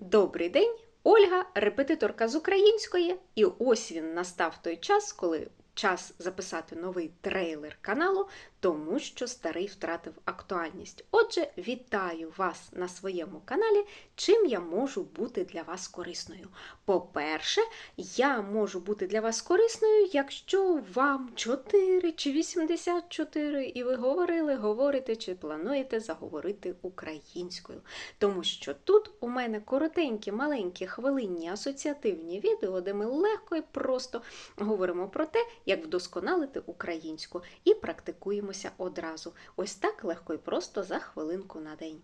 Добрий день! Ольга, репетиторка з української, і ось він настав той час, коли час записати новий трейлер каналу, тому що старий втратив актуальність. Отже, вітаю вас на своєму каналі. Чим я можу бути для вас корисною? По-перше, я можу бути для вас корисною, якщо вам 4 чи 84, і ви говорили, говорите чи плануєте заговорити українською. Тому що тут у мене коротенькі, маленькі, хвилинні асоціативні відео, де ми легко і просто говоримо про те, як вдосконалити українську, і практикуємося одразу. Ось так легко і просто за хвилинку на день.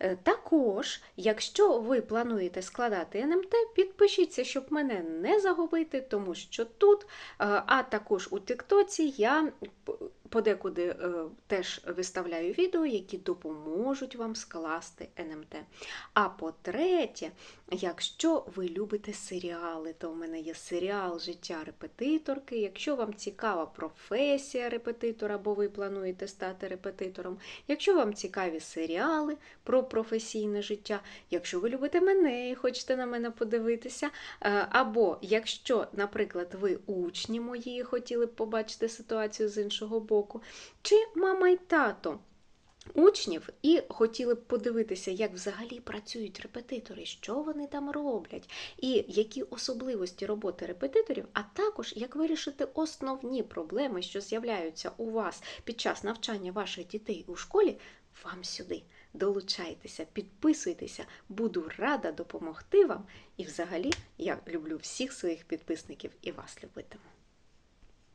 Е, Також, якщо ви плануєте складати НМТ, підпишіться, щоб мене не загубити, тому що тут, е, а також у Тіктоці я подекуди е, теж виставляю відео, які допоможуть вам скласти НМТ. А по-третє, якщо ви любите серіали, то в мене є серіал Життя репетиторки. Якщо вам цікава професія репетитора, бо ви плануєте стати репетитором, якщо вам цікаві серіали про професійне життя, якщо ви любите мене і хочете на мене подивитися, е, або якщо, наприклад, ви учні мої хотіли б побачити ситуацію з іншого боку, чи мама й тато учнів і хотіли б подивитися, як взагалі працюють репетитори, що вони там роблять, і які особливості роботи репетиторів, а також як вирішити основні проблеми, що з'являються у вас під час навчання ваших дітей у школі, вам сюди. Долучайтеся, підписуйтеся, буду рада допомогти вам. І взагалі я люблю всіх своїх підписників і вас любитиму.